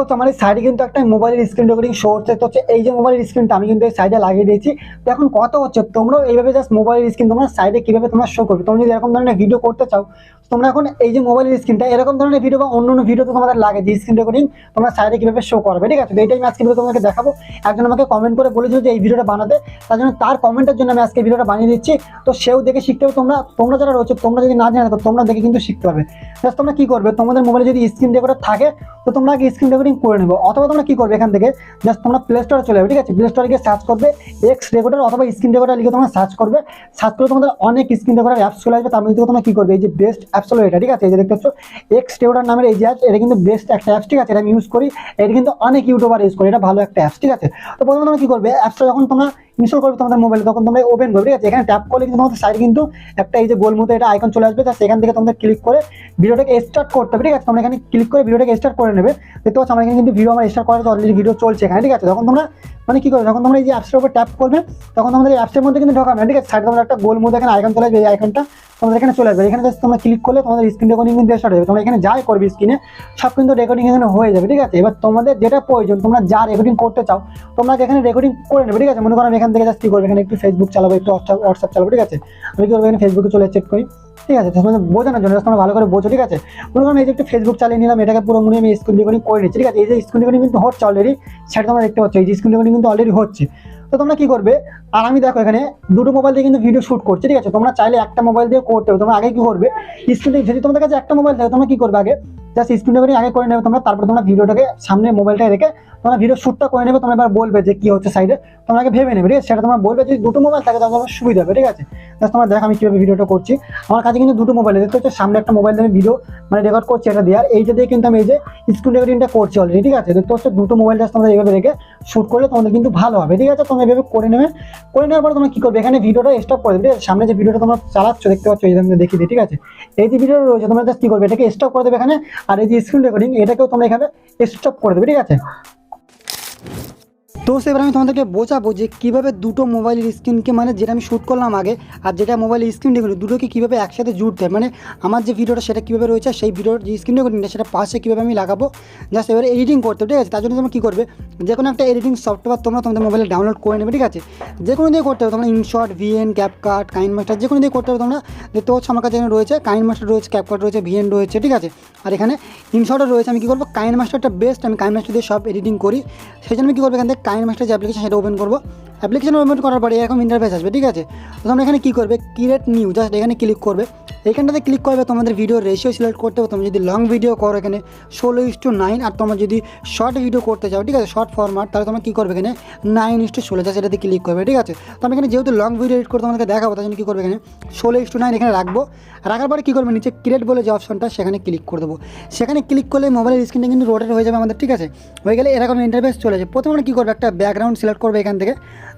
পাচ্ছ আমার এই সাইডে কিন্তু একটা মোবাইলের স্ক্রিন রেকর্ডিং শো হচ্ছে। তো হচ্ছে এই যে মোবাইলের স্ক্রিনটা আমি কিন্তু এই সাইডে লাগিয়ে দিয়েছি। তো এখন কত হচ্ছে, তোমরাও এইভাবে জাস্ট মোবাইলের স্ক্রিন তোমরা সাইডে কীভাবে তোমরা শো করবে? তোমরা যদি এরকম ধরনের ভিডিও করতে চাও তোমরা এখন এই যে মোবাইলের স্ক্রিনটা এরকম ধরনের ভিডিও বা অন্য অন্য ভিডিও তো তোমাদের লাগে যে স্ক্রিন রেকর্ডিং তোমরা সাইডে কীভাবে শো করবে, ঠিক আছে? তো এইটাই আমি আজকে ভিডিও তোমাকে দেখাবো। একজন আমাকে কমেন্ট করে বলেছিল যে এই ভিডিওটা বানাতে। তার জন্য তার কমেন্টের জন্য আমি আজকে ভিডিওটা বানিয়ে দিচ্ছি। তো সেও দেখে শিখতে হবে তোমরা তোমরা যারা রয়েছে, তোমরা যদি না জানো তোমরা দেখে কিন্তু শিখতে পারবে। জাস্ট তোমরা কি করবে? তোমাদের মোবাইলে যদি স্ক্রিন রেকর্ডার থাকে তো তোমরা আগে স্ক্রিন রেকর্ডিং করে নেবে। অথবা তোমরা কি করবে এখান থেকে? জাস্ট তোমরা প্লে স্টোরে চলে যাবে, ঠিক আছে? প্লে স্টোরে গিয়ে সার্চ করবে এক্স রেকর্ডার অথবা স্ক্রিন রেকর্ডার লিখে তোমরা সার্চ করবে। সার্চ করে তোমাদের অনেক স্ক্রিন রেকর্ডার অ্যাপস চলে আসবে। তার মধ্যে তোমরা কি করবে? এই যে বেস্ট অ্যাপস হলো এটা, ঠিক আছে? এই যে দেখতে পাচ্ছ এক্স রেকর্ডার নামের এই যে অ্যাপস এটা কিন্তু বেস্ট একটা অ্যাপস ঠিক আছে? এটা আমি ইউজ করি। এটা কিন্তু অনেক ইউটিউবার ইউজ করি। এটা ভালো একটা অ্যাপস ঠিক আছে? তো প্রথমে তোমরা কি করবে? অ্যাপসটা যখন তোমরা ইনস্টল করবে তোমাদের মোবাইলে তখন তোমরা ওপেন করবে, ঠিক আছে? এখানে ট্যাপ করলে কিন্তু তোমাদের সাইড কিন্তু একটা এই যে গোল মতো এটা আইকন চলে আসবে সেখান থেকে তোমাদের ক্লিক করে ভিডিওটাকে স্টার্ট করতে হবে, ঠিক আছে? তোমরা এখানে ক্লিক করে ভিডিওটাকে স্টার্ট করে নেবে। দেখতে পাচ্ছ, আমার এখানে কিন্তু ভিডিও আমার স্টার্ট করার অলরেডি ভিডিও চলছে এখানে, ঠিক আছে? তখন তোমরা মানে কি করবে যখন তোমরা এই যে অ্যাপসের উপর ট্যাপ করবে, তখন তোমাদের এই অ্যাপসের মধ্যে কিন্তু ঢোকাবে না, ঠিক আছে? সাইডে একটা গোল মধ্যে এখানে আইকন চলে আসবে, এই আইকনটা তোমাদের এখানে চলে আসবে। এখানে just তোমরা ক্লিক করলে তোমাদের স্ক্রিন রেকর্ডিং কিন্তু স্টার্ট হবে তোমরা এখানে যাই করবে স্ক্রিনে সব কিন্তু রেকর্ডিং এখানে হয়ে যাবে, ঠিক আছে? এবার তোমাদের যেটা প্রয়োজন, তোমরা যা রেকর্ডিং করতে চাও, তোমরা এখানে রেকর্ডিং করে নেবে, ঠিক আছে? মনে করো আমি এখান থেকে জাস্ট কি করবে? এখানে একটু ফেসবুক চালাবো, একটু হোয়াটসঅ্যাপ চালাবো, ঠিক আছে? আমি কি করব? এখানে ফেসবুকে চলে চেক করি। ঠিক আছে তোমাদের বোঝানোর জন্য তোমরা ভালো করে বোঝো, ঠিক আছে? মনে এই যে একটু ফেসবুক চালিয়ে নিলাম, এটাকে পুরো মনে আমি স্ক্রিন রেকর্ডিং করে নিচ্ছি, ঠিক আছে? এই যে স্ক্রিন রেকর্ডিং কিন্তু হচ্ছে অলরেডি সেটা তোমরা দেখতে পাচ্ছ, এই যে স্ক্রিন রেকর্ডিং কিন্তু অলরেডি হচ্ছে। তো তোমরা কি করবে? আর আমি দেখো এখানে দুটো মোবাইল দিয়ে কিন্তু ভিডিও শ্যুট করছে, ঠিক আছে? তোমরা চাইলে একটা মোবাইল দিয়ে করতে হবে তোমরা আগে কি করবে? স্ক্রিন যদি তোমাদের কাছে একটা মোবাইল থাকে, তোমরা কি করবে আগে? জাস্ট স্ক্রিন রেকর্ডিং আগে করে নেবে তোমরা, তারপর তোমরা ভিডিওটাকে সামনে মোবাইলটা রেখে তোমরা ভিডিও শ্যুটটা করে নেবে, তোমরা এবার বলবে যে কি হচ্ছে সাইডে তোমরা আগে ভেবে নেবে, ঠিক আছে? সেটা তোমরা বলবে যদি দুটো মোবাইল থাকে তাহলে তোমার সুবিধা হবে, ঠিক আছে? জাস্ট তোমরা দেখো আমি কীভাবে ভিডিওটা করছি। আমার কাছে কিন্তু দুটো মোবাইল দেখতে হচ্ছে সামনে একটা মোবাইল আমি ভিডিও মানে রেকর্ড করছি এটা দিয়ে। আর এইটা দিয়ে কিন্তু আমি এই যে স্ক্রিন রেকর্ডিংটা করছি অলরেডি ঠিক আছে? দেখতে হচ্ছে দুটো মোবাইল জাস্ট তোমরা এইভাবে রেখে শ্যুট করলে তোমাদের কিন্তু ভালো হবে, ঠিক আছে? তোমরা এভাবে করে নেবে। করে নেওয়ার পরে তোমরা কি করবে? এখানে ভিডিওটা স্টপ করে দেবে? সামনে যে ভিডিওটা তোমরা চালাচ্ছ, দেখতে পাচ্ছ, এই দিই, ঠিক আছে? এই যে ভিডিও রয়েছে, তোমরা জাস্ট কি করবে? এটাকে স্টপ করে দেবে এখানে। আর এই যে স্ক্রিন রেকর্ডিং এটাকেও তোমরা এখানে স্টপ করে দেবে ঠিক আছে? তো সেবার আমি তোমাদেরকে বোঝাবো যে কীভাবে দুটো মোবাইলের স্ক্রিনকে মানে যেটা আমি শ্যুট করলাম আগে আর যেটা মোবাইলের স্ক্রিন রেকর্ডিং দুটোকে কীভাবে একসাথে জুড়তে মানে আমার যে ভিডিওটা সেটা কীভাবে রয়েছে সেই ভিডিওর যে স্ক্রিন রেকর্ডিংটা সেটা পাশে কীভাবে আমি লাগাবো। জাস্ট এবারে এডিটিং করতে ঠিক আছে? তার জন্য তোমরা কী করবে? যে কোনো একটা এডিটিং সফটওয়্যার তোমরা তোমাদের মোবাইলে ডাউনলোড করে নেবে, ঠিক আছে? যে কোনো দিয়ে করতে হবে, তোমরা InShot VN CapCut KineMaster যে কোনো দিয়ে করতে হবে, তোমরা দেখতে পাচ্ছ আমার কাছে রয়েছে কাইন মাস্টার রয়েছে ক্যাপকাট রয়েছে ভিএন রয়েছে, ঠিক আছে? আর এখানে ইনশর্টও রয়েছে, আমি কী করব? কাইন মাস্টারটা বেস্ট আমি কাইন মাস্টার দিয়ে সব এডিটিং করি। সেই জন্য কী করব এখান থেকে কাইন মাস্টার যে অ্যাপ্লিকেশন সেটা ওপেন করব। অ্যাপ্লিকেশন ওপেন করার পরে এরকম ইন্টারফেস আসবে, ঠিক আছে? তো তোমরা এখানে কী করবে? ক্রিয়েট নিউ জাস্ট এখানে ক্লিক করবে। এখানটাতে ক্লিক করবে, তোমাদের ভিডিও রেশিও সিলেক্ট করতে হবে। তুমি যদি লং ভিডিও করো এখানে, ষোলো ইস টু নাইন আর তোমরা যদি শর্ট ভিডিও করতে চাও, ঠিক আছে শর্ট ফরম্যাট তাহলে তোমরা কী করবে এখানে নাইন ইস টু ষোলো জাস্ট এটাতে ক্লিক করবে, ঠিক আছে? তো আমি এখানে যেহেতু লং ভিডিও এডিট করে তোমাদেরকে দেখাবো তার জন্য কী করবে এখানে, ষোলো ইস টু নাইন এখানে রাখব। রাখার পরে কী করবে, নিচে ক্রিয়েট বলে যে অপশনটা সেখানে ক্লিক করে দেবো। সেখানে ক্লিক করলে মোবাইলের স্ক্রিনটা কিন্তু রোটেট হয়ে যাবে আমাদের, ঠিক আছে? হয়ে গেলে এরকম ইন্টারফেস চলে যাবে প্রথমে কী করবে, একটা ব্যাকগ্রাউন্ড সিলেক্ট করবে এখান থেকে।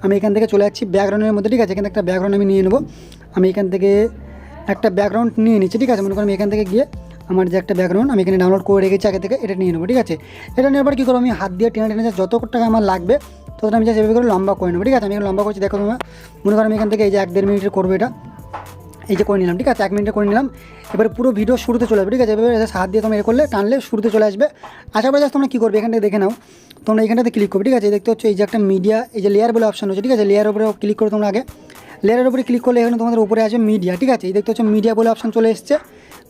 আমি এখান থেকে চলে যাচ্ছি ব্যাকগ্রাউন্ডের মধ্যে, ঠিক আছে? এখানে একটা ব্যাকগ্রাউন্ড আমি নিয়ে নেব। আমি এখান থেকে একটা ব্যাকগ্রাউন্ড নিয়ে নিচ্ছি, ঠিক আছে? মনে করো আমি এখান থেকে গিয়ে আমার যে একটা ব্যাকগ্রাউন্ড আমি এখানে ডাউনলোড করে রেখেছি আগে থেকে, এটা নিয়ে নেব, ঠিক আছে? এটা নেওয়ার পর কী করব, আমি হাত দিয়ে টেনে টেনে যত টাকা আমার লাগবে তত আমি যা সেভাবে করে লম্বা করে নেব, ঠিক আছে? আমি এখানে লম্বা করছি, দেখো তোমরা। মনে করো আমি এখান থেকে এই যে এক দেড় মিনিটের করব এটা। এই যে করে নিলাম, ঠিক আছে? এক মিনিটে করে নিলাম। এবার পুরো ভিডিও শুরুতে চলে আসবে, ঠিক আছে? এবারে হাত দিয়ে তোমরা এ করলে, টানলে শুরুতে চলে আসবে। পরে জাস্ট তোমরা কী করবে এখান থেকে দেখে নাও। তোমরা এখানটাতে ক্লিক করবে, ঠিক আছে? দেখতে হচ্ছে এই যে একটা মিডিয়া এই যে লেয়ার বলে অপশন রয়েছে, ঠিক আছে? লেয়ার উপরে ক্লিক করে তোমরা আগে। লেয়ারের উপরে ক্লিক করলে এখানে তোমাদের উপরে আসবে মিডিয়া ঠিক আছে? এই দেখতে হচ্ছে মিডিয়া বলে অপশন চলে এসছে।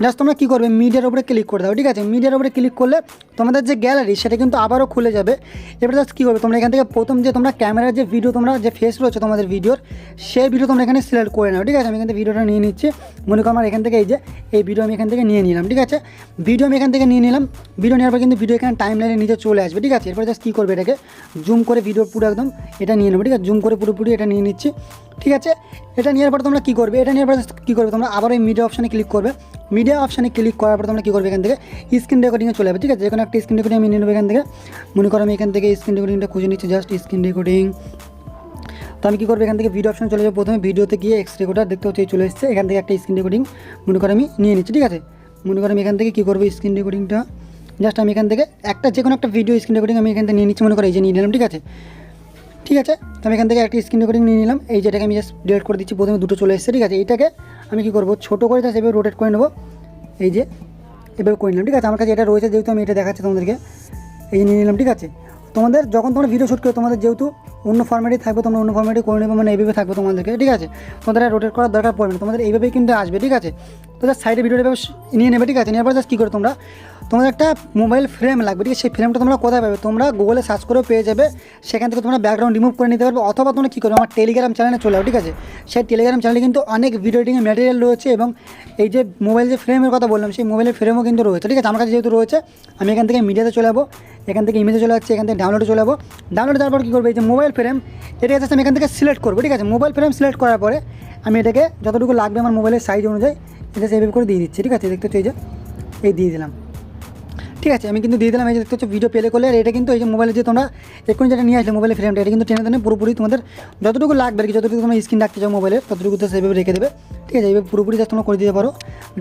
জাস্ট তোমরা কী করবে? মিডিয়ার উপরে ক্লিক করে দাও, ঠিক আছে? মিডিয়ার উপরে ক্লিক করলে তোমাদের যে গ্যালারি সেটা কিন্তু আবারও খুলে যাবে। এবার জাস্ট কী করবে? তোমরা এখান থেকে প্রথম যে তোমরা ক্যামেরার যে ভিডিও তোমরা যে ফেস রয়েছে তোমাদের ভিডিওর সেই ভিডিও তোমরা এখানে সিলেক্ট করে নাও, ঠিক আছে? আমি এখান থেকে ভিডিওটা নিয়ে নিচ্ছি। মনে করো আমার এখান থেকে এই যে, এই ভিডিও আমি এখান থেকে নিয়ে নিলাম, ঠিক আছে? ভিডিও আমি এখান থেকে নিয়ে নিলাম। ভিডিও নেওয়ার পর কিন্তু ভিডিও এখানে টাইম লাইনে নিচে চলে আসবে, ঠিক আছে? এরপর জাস্ট কী করবে এটাকে? জুম করে ভিডিও পুরো একদম এটা নিয়ে নেব, ঠিক আছে? জুম করে পুরোপুরি এটা নিয়ে নিচ্ছি। ঠিক আছে? এটা নেওয়ার পর তোমরা কী করবে? এটা নেওয়ার পর কী করবে? তোমরা আবার ওই মিডিয়া অপশানে ক্লিক করবে। মিডিয়া অপশানে ক্লিক করার পর তোমরা কী করবে এখান থেকে? স্ক্রিন রেকর্ডিংয়ে চলে যাবে, ঠিক আছে? যে কোনো একটা স্ক্রিন রেকর্ডিং আমি নিয়ে নেব এখান থেকে। মনে করো আমি এখান থেকে স্ক্রিন রেকর্ডিংটা খুঁজে নিচ্ছি জাস্ট স্ক্রিন রেকর্ডিং তো আমি কী করব? এখান থেকে ভিডিও অপশন চলে যাব প্রথমে। ভিডিওতে গিয়ে এক্স রেকর্ডার দেখতে হচ্ছে চলে এসেছে। এখান থেকে একটা স্ক্রিন রেকর্ডিং মনে করো আমি নিয়ে নিচ্ছি, ঠিক আছে? মনে করো আমি এখান থেকে কী করব স্ক্রিন রেকর্ডিংটা জাস্ট আমি এখান থেকে একটা যে কোনো একটা ভিডিও স্ক্রিন রেকর্ডিং আমি এখান থেকে নিয়ে নিচ্ছি, মনে করো এই যে নিয়ে নিলাম, ঠিক আছে? ঠিক আছে? আমি এখান থেকে একটা স্ক্রিন রেকর্ডিং নিয়ে নিলাম। এই যেটাকে আমি জাস্ট ডিলেট করে দিচ্ছি, প্রথমে দুটো চলে এসেছে, ঠিক আছে? এইটাকে আমি কী করব? ছোটো করে জাস্ট এভাবে রোটেট করে নেব। এই যে, এভাবে করে নিলাম, ঠিক আছে? আমার কাছে এটা রয়েছে, যেহেতু আমি এটা দেখাচ্ছি তোমাদেরকে। এই যে নিয়ে নিলাম, ঠিক আছে? তোমাদের যখন তোমরা ভিডিও শ্যুট করো তোমাদের যেহেতু অন্য ফর্ম্যাটে থাকবে, তোমরা অন্য ফর্ম্যাটে করে নেবে মানে এইভাবে থাকবে তোমাদেরকে, ঠিক আছে? তোমাদের রোটেট করার দরকার পড়বে না। তোমাদের এইভাবেই কিন্তু আসবে, ঠিক আছে? তো সাইডে ভিডিওটা নিয়ে নেবে, ঠিক আছে? নেওয়ার পর জাস্ট কী করো তোমরা? তোমাদের একটা মোবাইল ফ্রেম লাগবে, ঠিক আছে? সেই ফ্রেমটা তোমরা কোথায় পাবে? তোমরা গুগলে সার্চ করেও পেয়ে যাবে। সেখান থেকে তোমরা ব্যাকগ্রাউন্ড রিমুভ করে নিতে পারবে, অথবা তোমরা কী করবে? আমার টেলিগ্রাম চ্যানেলে চলে যাও, ঠিক আছে? সেই টেলিগ্রাম চ্যানেলে কিন্তু অনেক ভিডিও এডিটিংয়ের ম্যাটেরিয়াল রয়েছে এবং এই যে মোবাইল যে ফ্রেমের কথা বললাম, সেই মোবাইলের ফ্রেমও কিন্তু রয়েছে, ঠিক আছে? আমার কাছে যেহেতু রয়েছে, আমি এখান থেকে মিডিয়াতে চলে যাব, এখান থেকে ইমেজে চলে যাচ্ছে, এখান থেকে ডাউনলোডে চলে যাব। ডাউনলোড যাওয়ার পর কী করবে? এই যে মোবাইল ফ্রেম এটা জাস্ট আমি এখান থেকে সিলেক্ট করব, ঠিক আছে? মোবাইল ফ্রেম সিলেক্ট করার পরে আমি এটাকে যতটুকু লাগবে আমার মোবাইলের সাইজ অনুযায়ী এটা সেভাবে করে দিয়ে দিচ্ছি, ঠিক আছে? দেখতে এই যে, এই দিয়ে দিলাম। ঠিক আছে, আমি কিন্তু দিয়ে দিলাম, এই যে দেখতে হচ্ছে ভিডিও প্লে করলে, আর এটা কিন্তু এই যে মোবাইলে যে তোমরা এক্ষুনি যেটা নিয়ে আসলে মোবাইলের ফ্রেমটা এটা কিন্তু টেনে টেনে পুরোপুরি তোমাদের যতটুকু লাগবে আর কি, যতটুকু তোমরা স্ক্রিন রাখতে চাও মোবাইলে ততটুকু তো সেভাবে রেখে দেবে। ঠিক আছে, এইভাবে পুরোপুরি যা তোমরা করে দিতে পারো।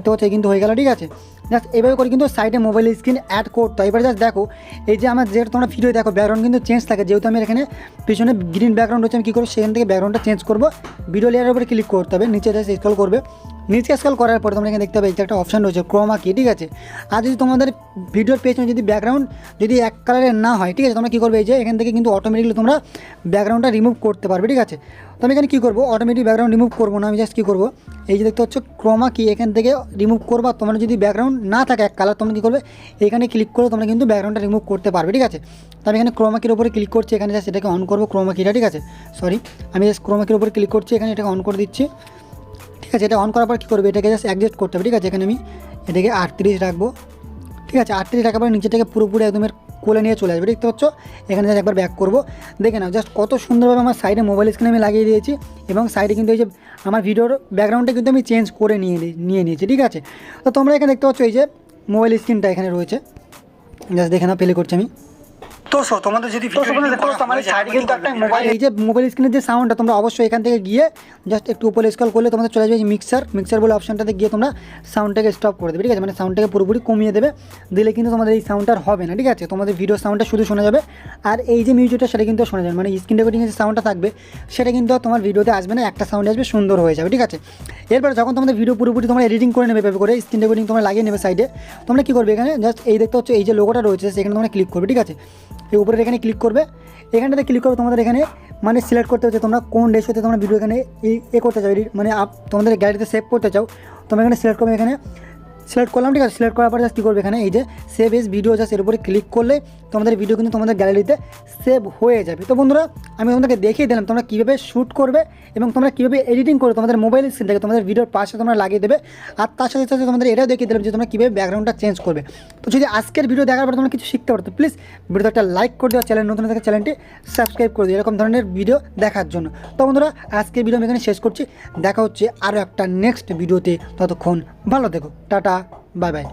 তো এই কিন্তু হয়ে গেল, ঠিক আছে। জাস্ট এইভাবে করে কিন্তু সাইডে মোবাইল স্ক্রিন অ্যাড করতে হয়। এবার জাস্ট দেখো, এই যে আমার যেটা তোমরা ভিডিও দেখো ব্যাকগ্রাউন্ড কিন্তু চেঞ্জ থাকে। যেহেতু আমি এখানে পিছনে গ্রিন ব্যাকগ্রাউন্ড হচ্ছে আমি কী করব, সেখান থেকে ব্যাকগ্রাউন্ডটা চেঞ্জ করব। ভিডিও লেয়ারের উপরে ক্লিক করতে হবে, নিচে স্ক্রল করবে। নিচে স্ক্রল করার পরে তোমরা এখানে দেখতে পাবে একটা অপশান রয়েছে ক্রোমা কি ঠিক আছে? আর যদি তোমাদের ভিডিওর পেছনে যদি ব্যাকগ্রাউন্ড যদি এক কালারের না হয়, ঠিক আছে? তোমরা কী করবে? এই যে এখান থেকে কিন্তু অটোমেটিকলি তোমরা ব্যাকগ্রাউন্ডটা রিমুভ করতে পারবে, ঠিক আছে? তো আমি এখানে কী করব? অটোমেটিক ব্যাকগ্রাউন্ড রিমুভ করব না, আমি জাস্ট কী করব? এই যে দেখতে হচ্ছে ক্রোমা কি এখান থেকে রিমুভ করবা। তোমরা যদি ব্যাকগ্রাউন্ড না থাকে এক কালার তোমরা কী করবে? এখানে ক্লিক করে তোমরা কিন্তু ব্যাকগ্রাউন্ডটা রিমুভ করতে পারবে, ঠিক আছে? তো আমি এখানে ক্রোমাকির উপরে ক্লিক করছি, এখানে জাস্ট এটাকে অন করব ক্রোমাকিটা ঠিক আছে? সরি আমি জাস্ট ক্রোমাকির উপরে ক্লিক করছি, এখানে এটাকে অন করে দিচ্ছি। ঠিক আছে, এটা অন করার পর কী করবে? এটাকে জাস্ট অ্যাডজাস্ট করতে হবে, ঠিক আছে? এখানে আমি এটাকে আটত্রিশ রাখব, ঠিক আছে? আটত্রিশ রাখার পরে নিচেটাকে পুরোপুরি একদম এর কোলে নিয়ে চলে আসবে, দেখতে পাচ্ছ? এখানে জাস্ট একবার ব্যাক করব। দেখে নাও জাস্ট কত সুন্দরভাবে আমার সাইডে মোবাইল স্ক্রিনে আমি লাগিয়ে দিয়েছি এবং সাইডে কিন্তু এই যে আমার ভিডিওর ব্যাকগ্রাউন্ডটা কিন্তু আমি চেঞ্জ করে নিয়ে নিয়ে নিয়েছি, ঠিক আছে? তো তোমরা এখানে দেখতে পাচ্ছ এই যে মোবাইল স্ক্রিনটা এখানে রয়েছে। জাস্ট দেখে নাও প্লে করছি আমি। তোমাদের যদি এই যে মোবাইল স্ক্রিনের যে সাউন্ডটা তোমরা অবশ্যই এখান থেকে গিয়ে জাস্ট একটু উপরে স্কল করলে তোমাদের চলে যাবে মিক্সার মিক্সার বলে অপশনটাতে গিয়ে তোমরা সাউন্ডটাকে স্টপ করে দেবে ঠিক আছে? মানে সাউন্ডটাকে পুরোপুরি কমিয়ে দেবে। দিলে কিন্তু তোমাদের এই সাউন্ডটা আর হবে না ঠিক আছে? তোমাদের ভিডিও সাউন্ডটা শুধু শোনা যাবে। আর এই যে মিউজিকটা সেটা কিন্তু শোনা যাবে মানে স্ক্রিন রেকর্ডিংয়ের যে সাউন্ডটা থাকবে সেটা কিন্তু তোমার ভিডিওতে আসবে না একটা সাউন্ড আসবে সুন্দর হয়ে যাবে ঠিক আছে? এরপর যখন তোমাদের ভিডিও পুরোপুরি তোমরা এডিটিং করে নেবে করে স্ক্রিন রেকর্ডিং তোমরা লাগিয়ে নেবে সাইডে তোমরা কী করবে এখানে? জাস্ট এই দেখতে হচ্ছে এই যে লোগোটা রয়েছে সেখানে তোমরা ক্লিক করবে ঠিক আছে? এই উপরের এখানে ক্লিক করবে। এখানটাতে ক্লিক করবে, তোমাদের এখানে মানে সিলেক্ট করতে হচ্ছে তোমরা কোন রেশোতে তোমরা ভিডিও এখানে এ করতে চাও মানে আপ তোমাদের গ্যালারিতে সেভ করতে চাও তোমরা এখানে সিলেক্ট করবে এখানে। সিলেক্ট করলাম, ঠিক আছে? সিলেক্ট করার পরে জাস্ট কী করবে এখানে? এই যে সেভ এস ভিডিও জাস্ট এর উপরে ক্লিক করলে তোমাদের ভিডিও কিন্তু তোমাদের গ্যালারিতে সেভ হয়ে যাবে। তো বন্ধুরা, আমি তোমাদেরকে দেখিয়ে দিলাম তোমরা কীভাবে শ্যুট করবে এবং তোমরা কীভাবে এডিটিং করে তোমাদের মোবাইল স্ক্রিন থেকে, তোমাদের ভিডিওর পাশে তোমরা লাগিয়ে দেবে। আর তার সাথে সাথে তোমাদের এটাও দেখিয়ে দিলাম যে তোমরা কীভাবে ব্যাকগ্রাউন্ডটা চেঞ্জ করবে। তো যদি আজকের ভিডিও দেখার পর তোমরা কিছু শিখতে পারো, তো প্লিজ ভিডিওতে একটা লাইক করে দিও চ্যানেল নতুন থেকে চ্যানেলটি সাবস্ক্রাইব করে দিও, এরকম ধরনের ভিডিও দেখার জন্য। তো বন্ধুরা, আজকের ভিডিও আমি এখানে শেষ করছি। দেখা হচ্ছে আরও একটা নেক্সট ভিডিওতে ততক্ষণ ভালো থেকো টাটা বাই বাই।